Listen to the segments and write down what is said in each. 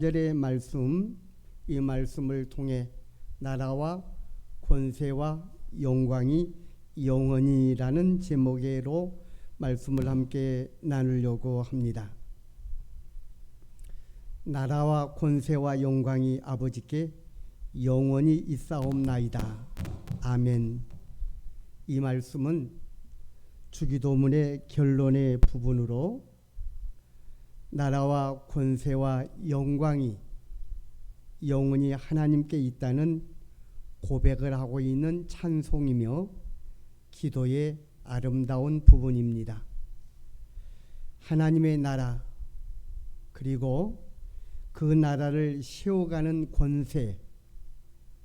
절의 말씀 이 말씀을 통해 나라와 권세와 영광이 영원이라는 제목으로 말씀을 함께 나누려고 합니다. 나라와 권세와 영광이 아버지께 영원히 있사옵나이다. 아멘. 이 말씀은 주기도문의 결론의 부분으로 나라와 권세와 영광이 영원히 하나님께 있다는 고백을 하고 있는 찬송이며 기도의 아름다운 부분입니다. 하나님의 나라 그리고 그 나라를 세워가는 권세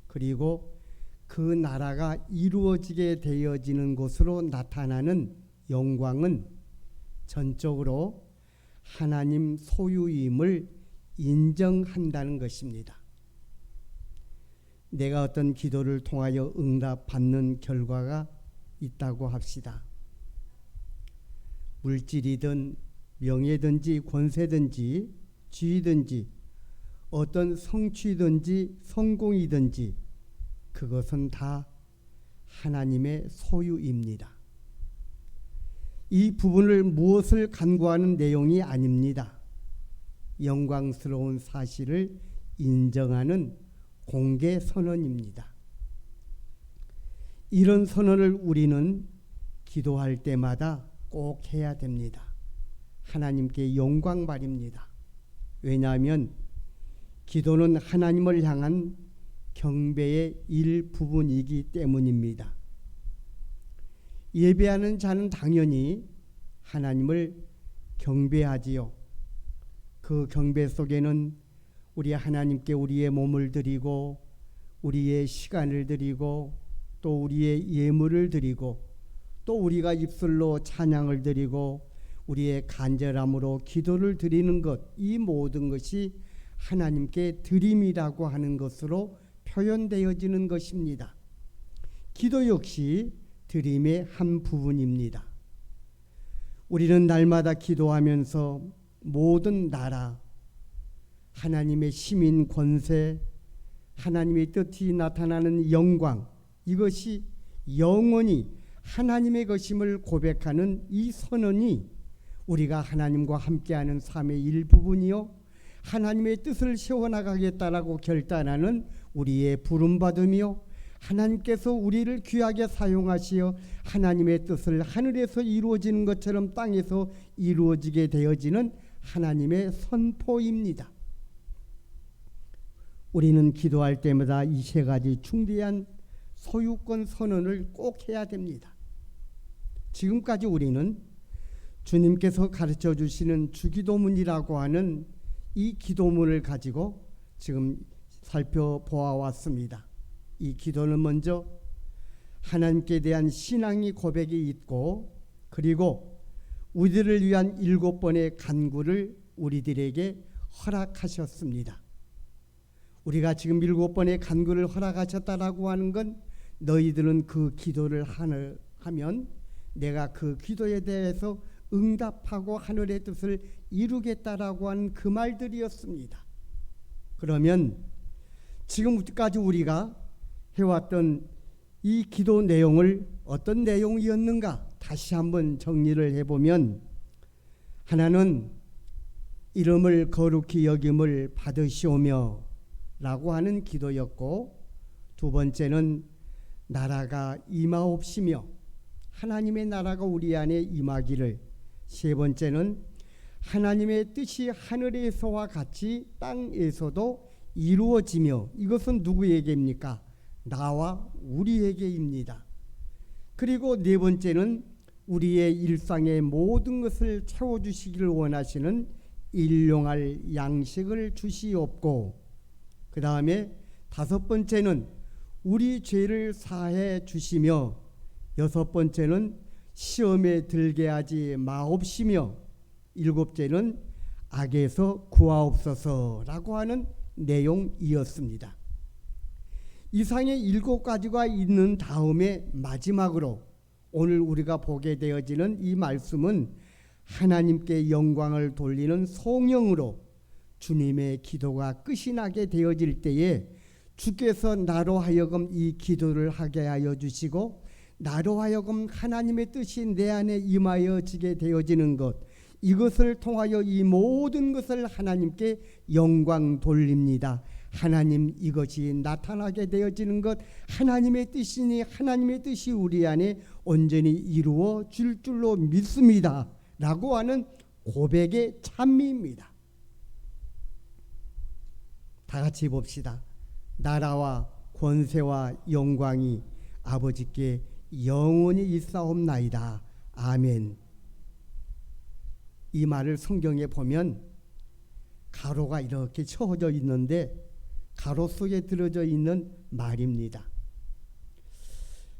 그리고 그 나라가 이루어지게 되어지는 것으로 나타나는 영광은 전적으로 하나님 소유임을 인정한다는 것입니다. 내가 어떤 기도를 통하여 응답받는 결과가 있다고 합시다. 물질이든 명예든지 권세든지 지위든지 어떤 성취든지 성공이든지 그것은 다 하나님의 소유입니다. 이 부분을 무엇을 간구하는 내용이 아닙니다. 영광스러운 사실을 인정하는 공개 선언입니다. 이런 선언을 우리는 기도할 때마다 꼭 해야 됩니다. 하나님께 영광 바립니다. 왜냐하면 기도는 하나님을 향한 경배의 일부분이기 때문입니다. 예배하는 자는 당연히 하나님을 경배하지요. 그 경배 속에는 우리 하나님께 우리의 몸을 드리고 우리의 시간을 드리고 또 우리의 예물을 드리고 또 우리가 입술로 찬양을 드리고 우리의 간절함으로 기도를 드리는 것 이 모든 것이 하나님께 드림이라고 하는 것으로 표현되어지는 것입니다. 기도 역시 드림의 한 부분입니다. 우리는 날마다 기도하면서 모든 나라, 하나님의 시민 권세, 하나님의 뜻이 나타나는 영광, 이것이 영원히 하나님의 것임을 고백하는 이 선언이 우리가 하나님과 함께하는 삶의 일부분이요. 하나님의 뜻을 세워나가겠다라고 결단하는 우리의 부름받음이요. 하나님께서 우리를 귀하게 사용하시어 하나님의 뜻을 하늘에서 이루어지는 것처럼 땅에서 이루어지게 되어지는 하나님의 선포입니다. 우리는 기도할 때마다 이 세 가지 중대한 소유권 선언을 꼭 해야 됩니다. 지금까지 우리는 주님께서 가르쳐 주시는 주기도문이라고 하는 이 기도문을 가지고 지금 살펴보아 왔습니다. 이 기도는 먼저 하나님께 대한 신앙이 고백이 있고 그리고 우리들을 위한 일곱 번의 간구를 우리들에게 허락하셨습니다. 우리가 지금 일곱 번의 간구를 허락하셨다라고 하는 건 너희들은 그 기도를 하면 내가 그 기도에 대해서 응답하고 하늘의 뜻을 이루겠다라고 하는 그 말들이었습니다. 그러면 지금까지 우리가 해왔던 이 기도 내용을 어떤 내용이었는가 다시 한번 정리를 해보면 하나는 이름을 거룩히 여김을 받으시오며 라고 하는 기도였고 두 번째는 나라가 임하옵시며 하나님의 나라가 우리 안에 임하기를 세 번째는 하나님의 뜻이 하늘에서와 같이 땅에서도 이루어지며 이것은 누구에게입니까? 나와 우리에게입니다. 그리고 네 번째는 우리의 일상의 모든 것을 채워주시기를 원하시는 일용할 양식을 주시옵고 그 다음에 다섯 번째는 우리 죄를 사해 주시며 여섯 번째는 시험에 들게 하지 마옵시며 일곱째는 악에서 구하옵소서라고 하는 내용이었습니다. 이상의 일곱 가지가 있는 다음에 마지막으로 오늘 우리가 보게 되어지는 이 말씀은 하나님께 영광을 돌리는 송영으로 주님의 기도가 끝이 나게 되어질 때에 주께서 나로 하여금 이 기도를 하게 하여 주시고 나로 하여금 하나님의 뜻이 내 안에 임하여지게 되어지는 것 이것을 통하여 이 모든 것을 하나님께 영광 돌립니다. 하나님 이것이 나타나게 되어지는 것 하나님의 뜻이니 하나님의 뜻이 우리 안에 온전히 이루어 질 줄로 믿습니다. 라고 하는 고백의 찬미입니다. 다 같이 봅시다. 나라와 권세와 영광이 아버지께 영원히 있사옵나이다. 아멘. 이 말을 성경에 보면 가로가 이렇게 쳐져 있는데 가로 속에 들어져 있는 말입니다.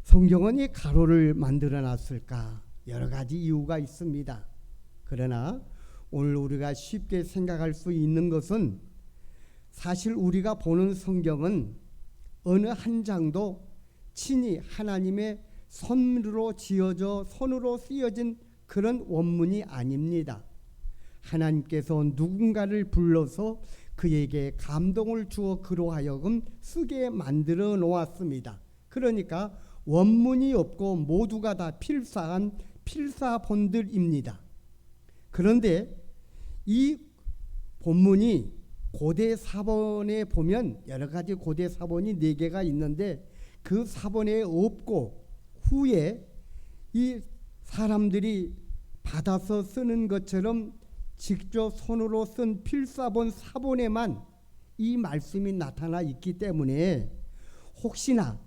성경은 이 가로를 만들어 놨을까? 여러 가지 이유가 있습니다. 그러나 오늘 우리가 쉽게 생각할 수 있는 것은 사실 우리가 보는 성경은 어느 한 장도 친히 하나님의 손으로 지어져 손으로 쓰여진 그런 원문이 아닙니다. 하나님께서 누군가를 불러서 그에게 감동을 주어 그로 하여금 쓰게 만들어 놓았습니다. 그러니까 원문이 없고 모두가 다 필사한 필사본들입니다. 그런데 이 본문이 고대 사본에 보면 여러 가지 고대 사본이 네 개가 있는데 그 사본에 없고 후에 이 사람들이 받아서 쓰는 것처럼 직접 손으로 쓴 필사본 사본에만 이 말씀이 나타나 있기 때문에 혹시나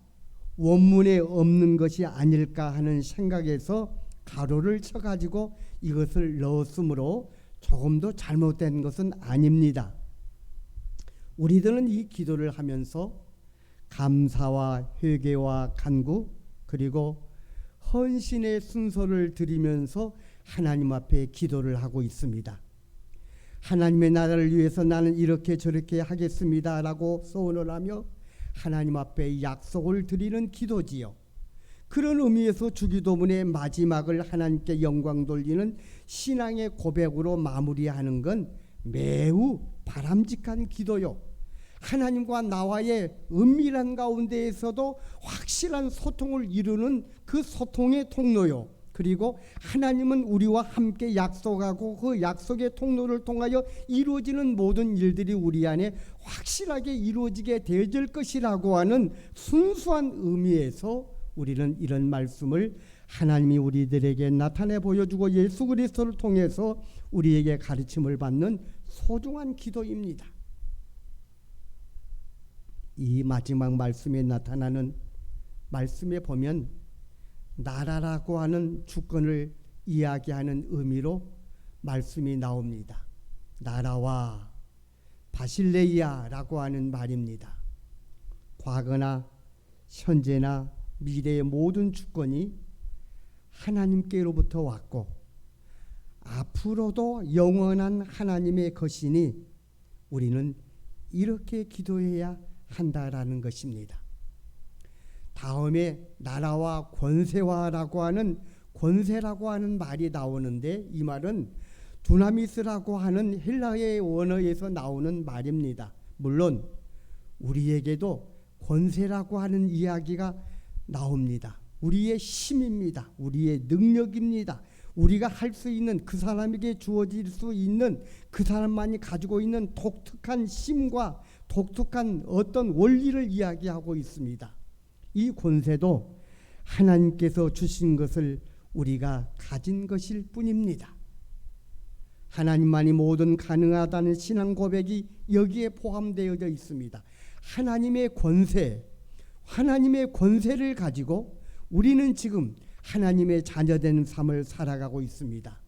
원문에 없는 것이 아닐까 하는 생각에서 가로를 쳐가지고 이것을 넣었으므로 조금도 잘못된 것은 아닙니다. 우리들은 이 기도를 하면서 감사와 회개와 간구 그리고 헌신의 순서를 드리면서 하나님 앞에 기도를 하고 있습니다. 하나님의 나라를 위해서 나는 이렇게 저렇게 하겠습니다라고 소원을 하며 하나님 앞에 약속을 드리는 기도지요. 그런 의미에서 주기도문의 마지막을 하나님께 영광 돌리는 신앙의 고백으로 마무리하는 건 매우 바람직한 기도요. 하나님과 나와의 은밀한 가운데에서도 확실한 소통을 이루는 그 소통의 통로요. 그리고 하나님은 우리와 함께 약속하고 그 약속의 통로를 통하여 이루어지는 모든 일들이 우리 안에 확실하게 이루어지게 되어질 것이라고 하는 순수한 의미에서 우리는 이런 말씀을 하나님이 우리들에게 나타내 보여주고 예수 그리스도를 통해서 우리에게 가르침을 받는 소중한 기도입니다. 이 마지막 말씀에 나타나는 말씀에 보면 나라라고 하는 주권을 이야기하는 의미로 말씀이 나옵니다. 나라와 바실레이아라고 하는 말입니다. 과거나 현재나 미래의 모든 주권이 하나님께로부터 왔고 앞으로도 영원한 하나님의 것이니 우리는 이렇게 기도해야 한다라는 것입니다. 다음에 나라와 권세화라고 하는 권세라고 하는 말이 나오는데 이 말은 두나미스라고 하는 헬라의 원어에서 나오는 말입니다. 물론 우리에게도 권세라고 하는 이야기가 나옵니다. 우리의 힘입니다. 우리의 능력입니다. 우리가 할 수 있는 그 사람에게 주어질 수 있는 그 사람만이 가지고 있는 독특한 힘과 독특한 어떤 원리를 이야기하고 있습니다. 이 권세도 하나님께서 주신 것을 우리가 가진 것일 뿐입니다. 하나님만이 모든 가능하다는 신앙 고백이 여기에 포함되어져 있습니다. 하나님의 권세, 하나님의 권세를 가지고 우리는 지금 하나님의 자녀된 삶을 살아가고 있습니다.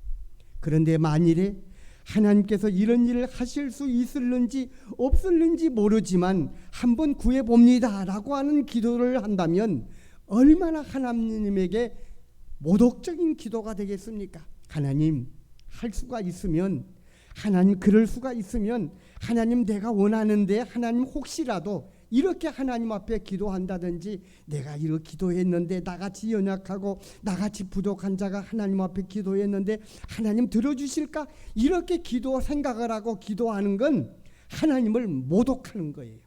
그런데 만일에 하나님께서 이런 일을 하실 수 있을는지 없을는지 모르지만 한번 구해 봅니다라고 하는 기도를 한다면 얼마나 하나님에게 모독적인 기도가 되겠습니까? 하나님 할 수가 있으면 하나님 그럴 수가 있으면 하나님 내가 원하는데 하나님 혹시라도 이렇게 하나님 앞에 기도한다든지 내가 이렇게 기도했는데 나같이 연약하고 나같이 부족한 자가 하나님 앞에 기도했는데 하나님 들어주실까 이렇게 기도 생각을 하고 기도하는 건 하나님을 모독하는 거예요.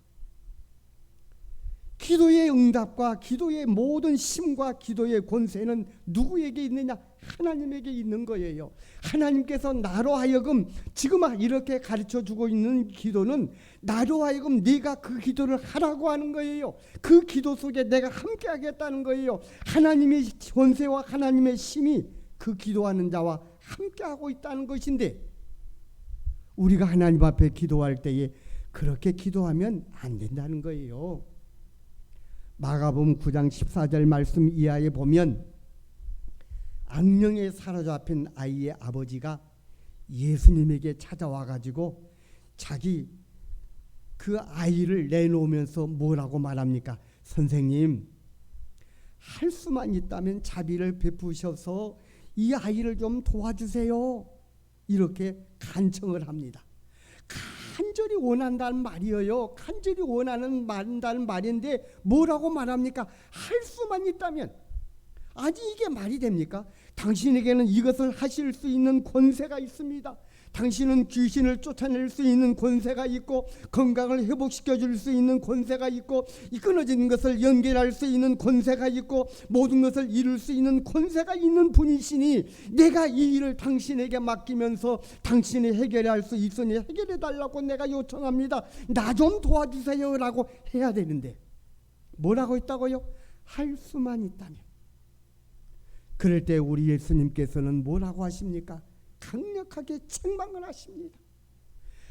기도의 응답과 기도의 모든 힘과 기도의 권세는 누구에게 있느냐? 하나님에게 있는 거예요. 하나님께서 나로 하여금 지금 이렇게 가르쳐 주고 있는 기도는 나로 하여금 네가 그 기도를 하라고 하는 거예요. 그 기도 속에 내가 함께 하겠다는 거예요. 하나님의 권세와 하나님의 힘이 그 기도하는 자와 함께 하고 있다는 것인데 우리가 하나님 앞에 기도할 때에 그렇게 기도하면 안 된다는 거예요. 마가복음 9장 14절 말씀 이하에 보면 악령에 사로잡힌 아이의 아버지가 예수님에게 찾아와 가지고 자기 그 아이를 내놓으면서 뭐라고 말합니까? 선생님 할 수만 있다면 자비를 베푸셔서 이 아이를 좀 도와주세요. 이렇게 간청을 합니다. 간절히 원한다는 말이에요. 간절히 원하는 말인데 뭐라고 말합니까? 할 수만 있다면 아니 이게 말이 됩니까? 당신에게는 이것을 하실 수 있는 권세가 있습니다. 당신은 귀신을 쫓아낼 수 있는 권세가 있고 건강을 회복시켜 줄 수 있는 권세가 있고 이 끊어진 것을 연결할 수 있는 권세가 있고 모든 것을 이룰 수 있는 권세가 있는 분이시니 내가 이 일을 당신에게 맡기면서 당신이 해결할 수 있으니 해결해 달라고 내가 요청합니다. 나 좀 도와주세요라고 해야 되는데 뭐라고 했다고요? 할 수만 있다면 그럴 때 우리 예수님께서는 뭐라고 하십니까? 강력하게 책망을 하십니다.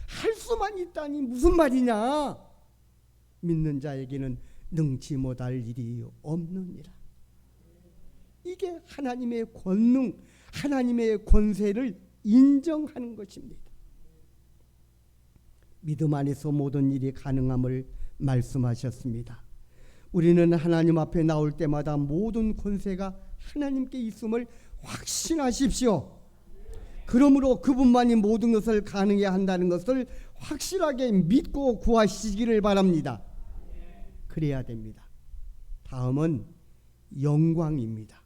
할 수만 있다니 무슨 말이냐? 믿는 자에게는 능치 못할 일이 없느니라. 이게 하나님의 권능, 하나님의 권세를 인정하는 것입니다. 믿음 안에서 모든 일이 가능함을 말씀하셨습니다. 우리는 하나님 앞에 나올 때마다 모든 권세가 하나님께 있음을 확신하십시오. 그러므로 그분만이 모든 것을 가능해 한다는 것을 확실하게 믿고 구하시기를 바랍니다. 그래야 됩니다. 다음은 영광입니다.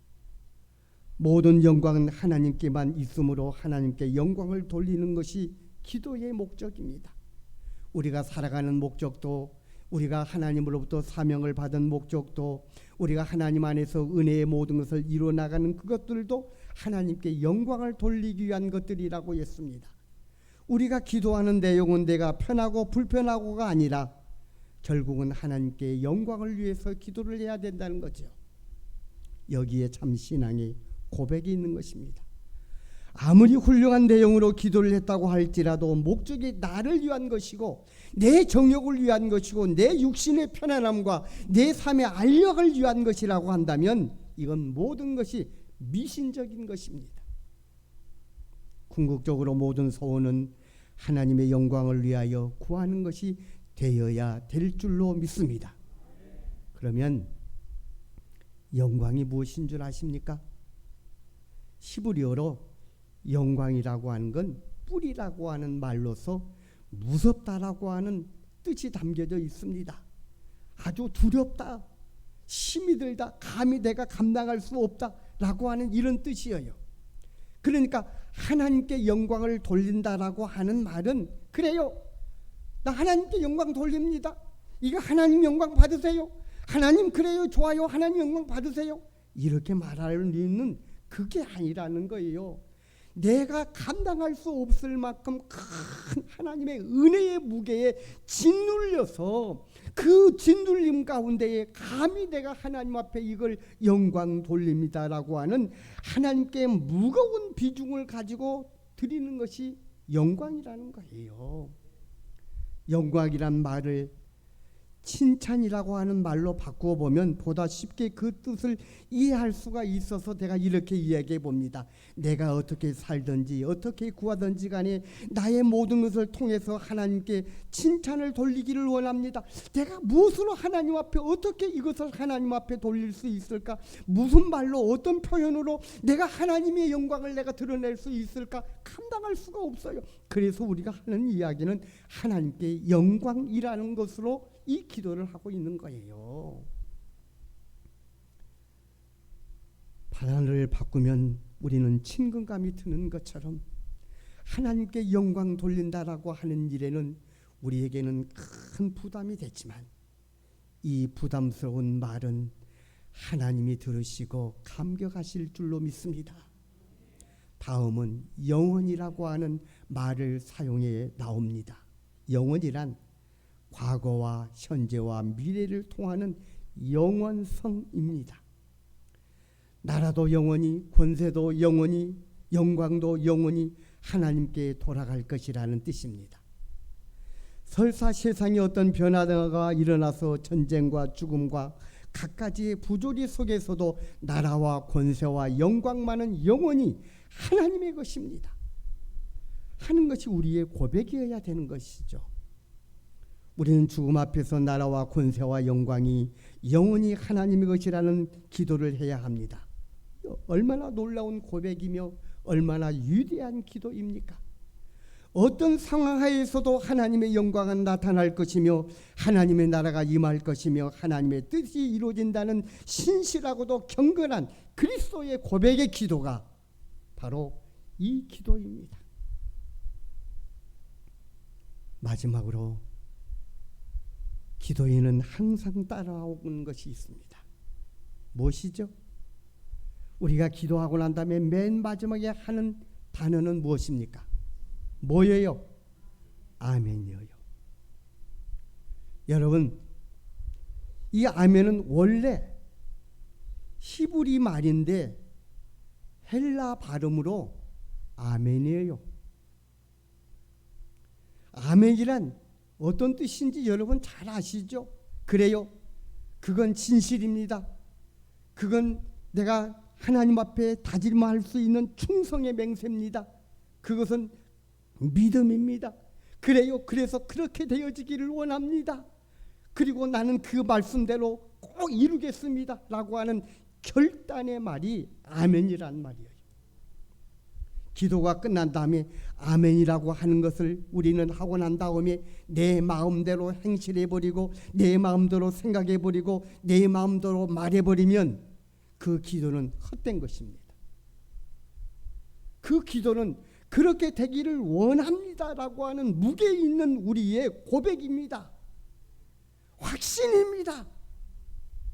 모든 영광은 하나님께만 있으므로 하나님께 영광을 돌리는 것이 기도의 목적입니다. 우리가 살아가는 목적도 우리가 하나님으로부터 사명을 받은 목적도 우리가 하나님 안에서 은혜의 모든 것을 이루어 나가는 그것들도 하나님께 영광을 돌리기 위한 것들이라고 했습니다. 우리가 기도하는 내용은 내가 편하고 불편하고가 아니라 결국은 하나님께 영광을 위해서 기도를 해야 된다는 거죠. 여기에 참 신앙의 고백이 있는 것입니다. 아무리 훌륭한 내용으로 기도를 했다고 할지라도 목적이 나를 위한 것이고 내 정욕을 위한 것이고 내 육신의 편안함과 내 삶의 알력을 위한 것이라고 한다면 이건 모든 것이 미신적인 것입니다. 궁극적으로 모든 소원은 하나님의 영광을 위하여 구하는 것이 되어야 될 줄로 믿습니다. 그러면 영광이 무엇인 줄 아십니까? 히브리어로 영광이라고 하는 건 뿔이라고 하는 말로서 무섭다라고 하는 뜻이 담겨져 있습니다. 아주 두렵다, 힘이 들다, 감히 내가 감당할 수 없다라고 하는 이런 뜻이에요. 그러니까 하나님께 영광을 돌린다라고 하는 말은 그래요. 나 하나님께 영광 돌립니다. 이거 하나님 영광 받으세요. 하나님 그래요. 좋아요. 하나님 영광 받으세요. 이렇게 말하는 그게 아니라는 거예요. 내가 감당할 수 없을 만큼 큰 하나님의 은혜의 무게에 짓눌려서 그 짓눌림 가운데에 감히 내가 하나님 앞에 이걸 영광 돌립니다라고 하는 하나님께 무거운 비중을 가지고 드리는 것이 영광이라는 거예요. 영광이란 말을 칭찬이라고 하는 말로 바꾸어 보면 보다 쉽게 그 뜻을 이해할 수가 있어서 내가 이렇게 이야기해 봅니다. 내가 어떻게 살든지 어떻게 구하든지 간에 나의 모든 것을 통해서 하나님께 칭찬을 돌리기를 원합니다. 내가 무엇으로 하나님 앞에 어떻게 이것을 하나님 앞에 돌릴 수 있을까? 무슨 말로 어떤 표현으로 내가 하나님의 영광을 내가 드러낼 수 있을까? 감당할 수가 없어요. 그래서 우리가 하는 이야기는 하나님께 영광이라는 것으로 이 기도를 하고 있는 거예요. 바람을 바꾸면 우리는 친근감이 드는 것처럼 하나님께 영광 돌린다라고 하는 일에는 우리에게는 큰 부담이 됐지만 이 부담스러운 말은 하나님이 들으시고 감격하실 줄로 믿습니다. 다음은 영원이라고 하는 말을 사용해 나옵니다. 영원이란 과거와 현재와 미래를 통하는 영원성입니다. 나라도 영원히 권세도 영원히 영광도 영원히 하나님께 돌아갈 것이라는 뜻입니다. 설사 세상에 어떤 변화가 일어나서 전쟁과 죽음과 각가지의 부조리 속에서도 나라와 권세와 영광만은 영원히 하나님의 것입니다. 하는 것이 우리의 고백이어야 되는 것이죠. 우리는 죽음 앞에서 나라와 권세와 영광이 영원히 하나님의 것이라는 기도를 해야 합니다. 얼마나 놀라운 고백이며 얼마나 위대한 기도입니까? 어떤 상황 하에서도 하나님의 영광은 나타날 것이며 하나님의 나라가 임할 것이며 하나님의 뜻이 이루어진다는 신실하고도 경건한 그리스도의 고백의 기도가 바로 이 기도입니다. 마지막으로 기도에는 항상 따라오는 것이 있습니다. 무엇이죠? 우리가 기도하고 난 다음에 맨 마지막에 하는 단어는 무엇입니까? 뭐예요? 아멘이에요. 여러분, 이 아멘은 원래 히브리 말인데 헬라 발음으로 아멘이에요. 아멘이란 어떤 뜻인지 여러분 잘 아시죠? 그래요. 그건 진실입니다. 그건 내가 하나님 앞에 다짐할 수 있는 충성의 맹세입니다. 그것은 믿음입니다. 그래요. 그래서 그렇게 되어지기를 원합니다. 그리고 나는 그 말씀대로 꼭 이루겠습니다. 라고 하는 결단의 말이 아멘이란 말이에요. 기도가 끝난 다음에 아멘이라고 하는 것을 우리는 하고 난 다음에 내 마음대로 행실해 버리고 내 마음대로 생각해 버리고 내 마음대로 말해 버리면 그 기도는 헛된 것입니다. 그 기도는 그렇게 되기를 원합니다라고 하는 무게 있는 우리의 고백입니다. 확신입니다.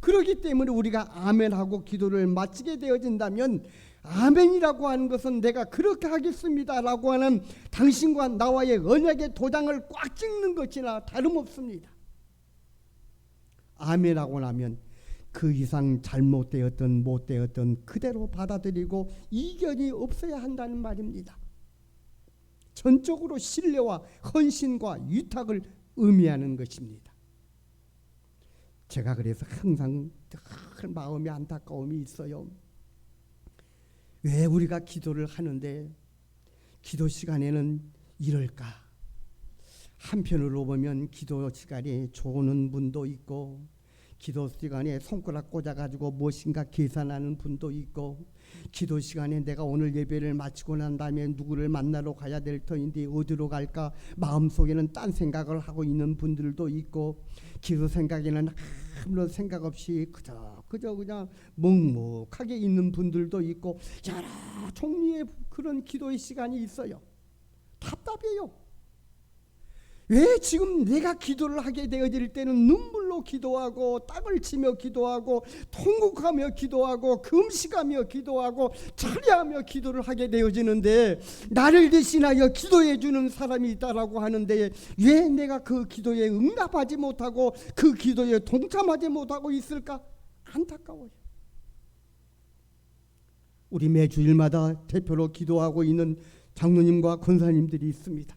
그렇기 때문에 우리가 아멘하고 기도를 마치게 되어진다면 아멘이라고 하는 것은 내가 그렇게 하겠습니다라고 하는 당신과 나와의 언약의 도장을 꽉 찍는 것이나 다름없습니다. 아멘하고 나면 그 이상 잘못되었던 못되었던 그대로 받아들이고 이견이 없어야 한다는 말입니다. 전적으로 신뢰와 헌신과 위탁을 의미하는 것입니다. 제가 그래서 항상 늘 마음이 안타까움이 있어요. 왜 우리가 기도를 하는데 기도 시간에는 이럴까? 한편으로 보면 기도 시간에 좋은 분도 있고 기도 시간에 손가락 꽂아가지고 무엇인가 계산하는 분도 있고 기도 시간에 내가 오늘 예배를 마치고 난 다음에 누구를 만나러 가야 될 터인데 어디로 갈까 마음속에는 딴 생각을 하고 있는 분들도 있고 기도 생각에는 아무런 생각 없이 그저 그저 그냥 묵묵하게 있는 분들도 있고 여러 종류의 그런 기도의 시간이 있어요. 답답해요. 왜 지금 내가 기도를 하게 되어질 때는 눈물로 기도하고 땅을 치며 기도하고 통곡하며 기도하고 금식하며 기도하고 철야하며 기도를 하게 되어지는데 나를 대신하여 기도해 주는 사람이 있다라고 하는데 왜 내가 그 기도에 응답하지 못하고 그 기도에 동참하지 못하고 있을까 안타까워요. 우리 매주일마다 대표로 기도하고 있는 장로님과 권사님들이 있습니다.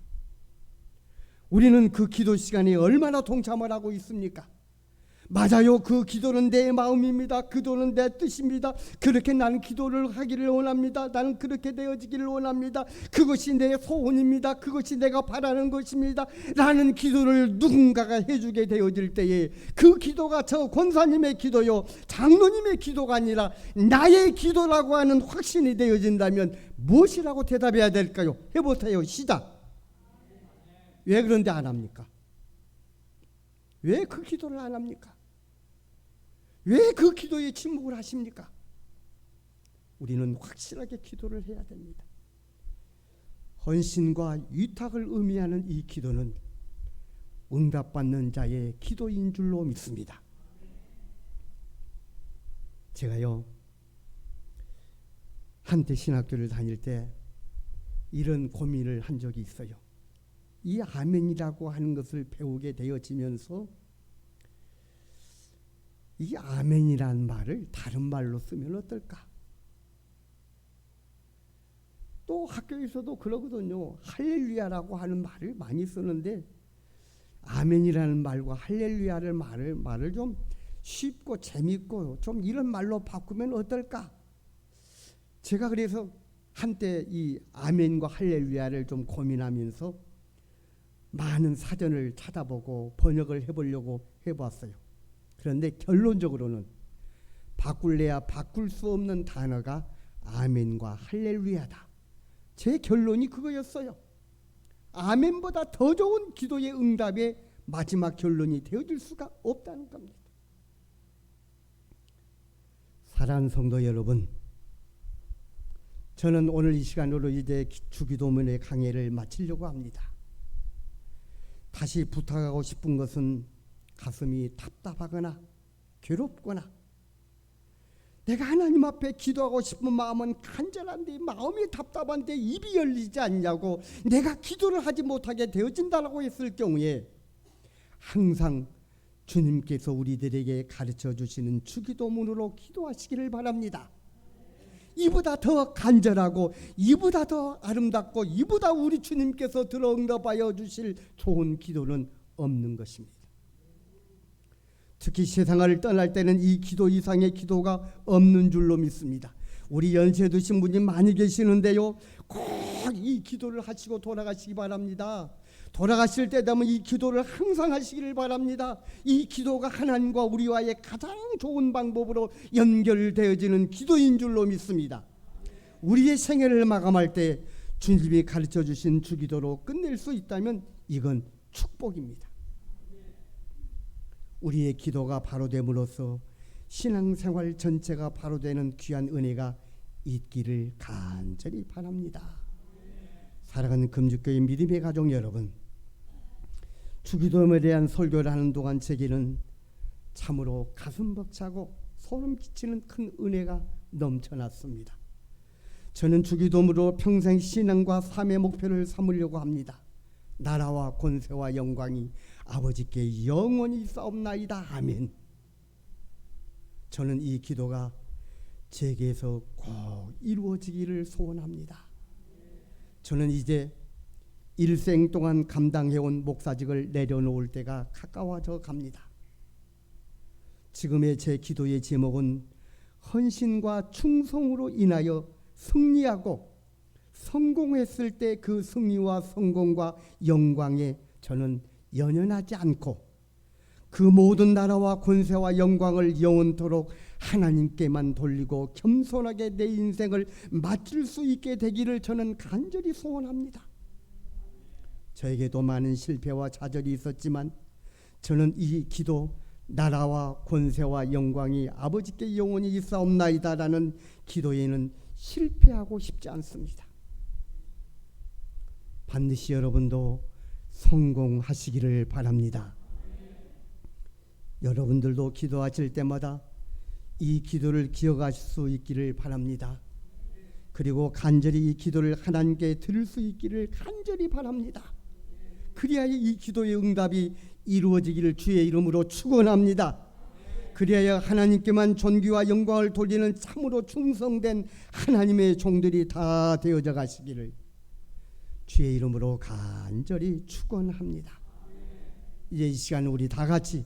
우리는 그 기도 시간에 얼마나 동참을 하고 있습니까? 맞아요. 그 기도는 내 마음입니다. 기도는 내 뜻입니다. 그렇게 나는 기도를 하기를 원합니다. 나는 그렇게 되어지기를 원합니다. 그것이 내 소원입니다. 그것이 내가 바라는 것입니다. 라는 기도를 누군가가 해주게 되어질 때에 그 기도가 저 권사님의 기도요, 장로님의 기도가 아니라 나의 기도라고 하는 확신이 되어진다면 무엇이라고 대답해야 될까요? 해보세요. 시작. 왜 그런데 안 합니까? 왜 그 기도를 안 합니까? 왜 그 기도에 침묵을 하십니까? 우리는 확실하게 기도를 해야 됩니다. 헌신과 위탁을 의미하는 이 기도는 응답받는 자의 기도인 줄로 믿습니다. 제가요 한때 신학교를 다닐 때 이런 고민을 한 적이 있어요. 이 아멘이라고 하는 것을 배우게 되어지면서 이 아멘이라는 말을 다른 말로 쓰면 어떨까? 또 학교에서도 그러거든요. 할렐루야라고 하는 말을 많이 쓰는데 아멘이라는 말과 할렐루야를 말을 말을 좀 쉽고 재밌고 좀 이런 말로 바꾸면 어떨까? 제가 그래서 한때 이 아멘과 할렐루야를 좀 고민하면서 많은 사전을 찾아보고 번역을 해보려고 해봤어요. 그런데 결론적으로는 바꿀래야 바꿀 수 없는 단어가 아멘과 할렐루야다. 제 결론이 그거였어요. 아멘보다 더 좋은 기도의 응답의 마지막 결론이 되어질 수가 없다는 겁니다. 사랑하는 성도 여러분, 저는 오늘 이 시간으로 이제 주기도문의 강해를 마치려고 합니다. 다시 부탁하고 싶은 것은 가슴이 답답하거나 괴롭거나 내가 하나님 앞에 기도하고 싶은 마음은 간절한데 마음이 답답한데 입이 열리지 않냐고 내가 기도를 하지 못하게 되어진다라고 했을 경우에 항상 주님께서 우리들에게 가르쳐 주시는 주기도문으로 기도하시기를 바랍니다. 이보다 더 간절하고 이보다 더 아름답고 이보다 우리 주님께서 들어 응답하여 주실 좋은 기도는 없는 것입니다. 특히 세상을 떠날 때는 이 기도 이상의 기도가 없는 줄로 믿습니다. 우리 연세 드신 분이 많이 계시는데요. 꼭 이 기도를 하시고 돌아가시기 바랍니다. 돌아가실 때 되면 이 기도를 항상 하시기를 바랍니다. 이 기도가 하나님과 우리와의 가장 좋은 방법으로 연결되어지는 기도인 줄로 믿습니다. 우리의 생애를 마감할 때 주님이 가르쳐 주신 주기도로 끝낼 수 있다면 이건 축복입니다. 우리의 기도가 바로 됨으로써 신앙생활 전체가 바로 되는 귀한 은혜가 있기를 간절히 바랍니다. 사랑하는 금주교의 믿음의 가족 여러분, 주기도에 대한 설교를 하는 동안 제게는 참으로 가슴 벅차고 소름 끼치는 큰 은혜가 넘쳐났습니다. 저는 주기도문으로 평생 신앙과 삶의 목표를 삼으려고 합니다. 나라와 권세와 영광이 아버지께 영원히 싸움나이다. 아멘. 저는 이 기도가 제게서 꼭 이루어지기를 소원합니다. 저는 이제 일생 동안 감당해온 목사직을 내려놓을 때가 가까워져 갑니다. 지금의 제 기도의 제목은 헌신과 충성으로 인하여 승리하고 성공했을 때 그 승리와 성공과 영광에 저는 연연하지 않고 그 모든 나라와 권세와 영광을 영원토록 하나님께만 돌리고 겸손하게 내 인생을 마칠 수 있게 되기를 저는 간절히 소원합니다. 저에게도 많은 실패와 좌절이 있었지만 저는 이 기도 나라와 권세와 영광이 아버지께 영원히 있사옵나이다라는 기도에는 실패하고 싶지 않습니다. 반드시 여러분도 성공하시기를 바랍니다. 여러분들도 기도하실 때마다 이 기도를 기억하실 수 있기를 바랍니다. 그리고 간절히 이 기도를 하나님께 드릴 수 있기를 간절히 바랍니다. 그리하여 이 기도의 응답이 이루어지기를 주의 이름으로 축원합니다. 그리하여 하나님께만 존귀와 영광을 돌리는 참으로 충성된 하나님의 종들이 다 되어져 가시기를 주의 이름으로 간절히 축원합니다. 이제 이 시간 우리 다 같이